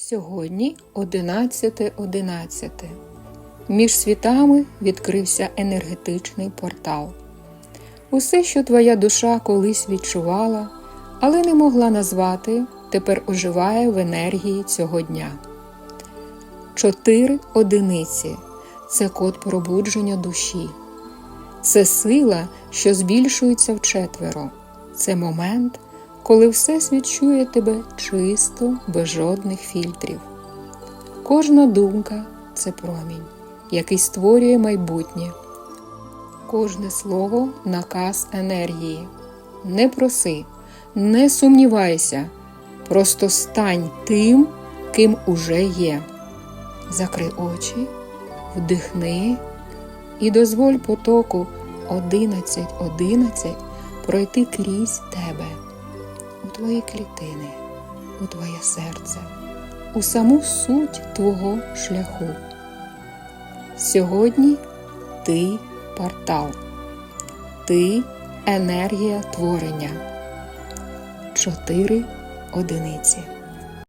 Сьогодні 11.11. Між світами відкрився енергетичний портал. Усе, що твоя душа колись відчувала, але не могла назвати, тепер оживає в енергії цього дня. Чотири одиниці це код пробудження душі. Це сила, що збільшується вчетверо. Це момент, коли Всесвіт чує тебе чисто, без жодних фільтрів. Кожна думка це промінь, який створює майбутнє. Кожне слово наказ енергії. Не проси, не сумнівайся, просто стань тим, ким уже є. Закрий очі, вдихни і дозволь потоку 11.11 пройти крізь тебе, твої клітини, у твоє серце, у саму суть твого шляху. Сьогодні ти портал, ти енергія творення. Чотири одиниці.